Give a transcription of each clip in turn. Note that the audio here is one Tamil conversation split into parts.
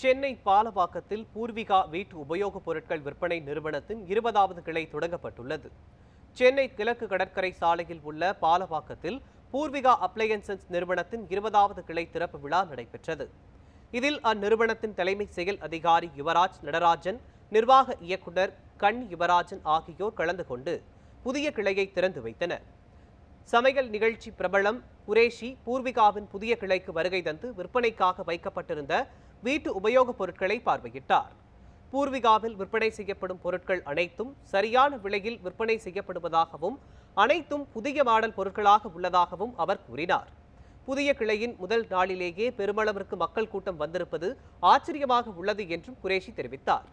சென்னை பாலவாக்கத்தில் பூர்விகா வீட்டு உபயோகப் பொருட்கள் விற்பனை நிறுவனத்தின் இருபதாவது கிளை தொடங்கப்பட்டுள்ளது. சென்னை கிழக்கு கடற்கரை சாலையில் உள்ள பாலவாக்கத்தில் பூர்விகா அப்ளையன்சஸ் நிறுவனத்தின் இருபதாவது கிளை திறப்பு விழா நடைபெற்றது. இதில் அந்நிறுவனத்தின் தலைமை செயல் அதிகாரி யுவராஜ் நடராஜன் நிர்வாக இயக்குனர் கண் யுவராஜன் ஆகியோர் கலந்து கொண்டு புதிய கிளையை திறந்து வைத்தனர். சமையல் நிகழ்ச்சி பிரபலம் குரேஷி பூர்விகாவின் புதிய கிளைக்கு வருகை தந்து விற்பனைக்காக வைக்கப்பட்டிருந்த வீட்டு உபயோகப் பொருட்களை பார்வையிட்டார். பூர்விகாவில் விற்பனை செய்யப்படும் பொருட்கள் அனைத்தும் சரியான விலையில் விற்பனை செய்யப்படுவதாகவும் அனைத்தும் புதிய மாடல் பொருட்களாக உள்ளதாகவும் அவர் கூறினார். புதிய கிளையின் முதல் நாளிலேயே பெருமளவிற்கு மக்கள் கூட்டம் வந்திருப்பது ஆச்சரியமாக உள்ளது என்றும் குரேஷி தெரிவித்தார்.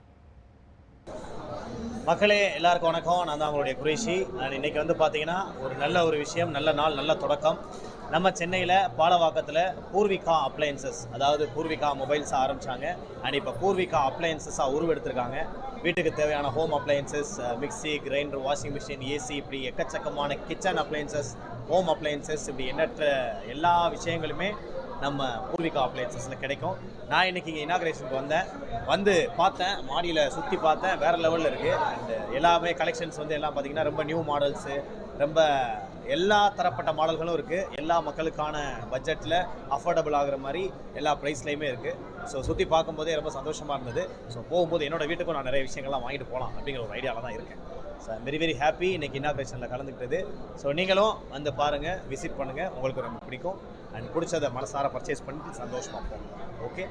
மக்களே எல்லாருக்கும் வணக்கம். நான் தான் உங்களுடைய குரேஷி. நான் இன்னைக்கு வந்து பார்த்தீங்கன்னா ஒரு நல்ல ஒரு விஷயம் நல்ல நாள் நல்ல தொடக்கம். நம்ம சென்னையில் பாலவாக்கத்தில் பூர்விகா அப்ளையன்சஸ் அதாவது பூர்விகா மொபைல்ஸ் ஆரம்பிச்சாங்க. அண்ட் இப்போ பூர்விகா அப்ளையன்சஸாக உருவெடுத்திருக்காங்க. வீட்டுக்கு தேவையான home appliances mixie grinder washing machine AC இப்படி எக்கச்சக்கமான கிச்சன் அப்ளையன்சஸ் ஹோம் அப்ளையன்சஸ் இப்படி எண்ணற்ற எல்லா விஷயங்களுமே நம்ம பூர்விகா அப்ளையன்சஸில் கிடைக்கும். நான் இன்னைக்கு இங்கே இனாக்ரேஷனுக்கு வந்தேன். வந்து பார்த்தேன் மாடியில் சுற்றி பார்த்தேன் வேறு லெவலில் இருக்குது அண்ட் எல்லாமே கலெக்ஷன்ஸ் வந்து எல்லாம் பார்த்தீங்கன்னா ரொம்ப நியூ மாடல்ஸு ரொம்ப எல்லா தரப்பட்ட மாடல்களும் இருக்குது எல்லா மக்களுக்கான பட்ஜெட்டில் அஃபோர்டபுள் ஆகிற மாதிரி எல்லா ப்ரைஸ்லையுமே இருக்குது ஸோ சுற்றி பார்க்கும்போதே ரொம்ப சந்தோஷமாக இருந்தது. ஸோ போகும்போது என்னோடய வீட்டுக்கும் நான் நிறைய விஷயங்கள்லாம் வாங்கிட்டு போகலாம் அப்படிங்கிற ஒரு ஐடியாவில் தான் இருக்கேன். ஸோ வெரி வெரி ஹாப்பி இன்னைக்கு இன்னாக்ரேஷனில் கலந்துக்கிட்டது. ஸோ நீங்களும் வந்து பாருங்கள் விசிட் பண்ணுங்கள் உங்களுக்கு ரொம்ப பிடிக்கும். அண்ட் பிடிச்சதை மனசார பர்ச்சேஸ் பண்ணிட்டு சந்தோஷமாக போகணும் ஓகே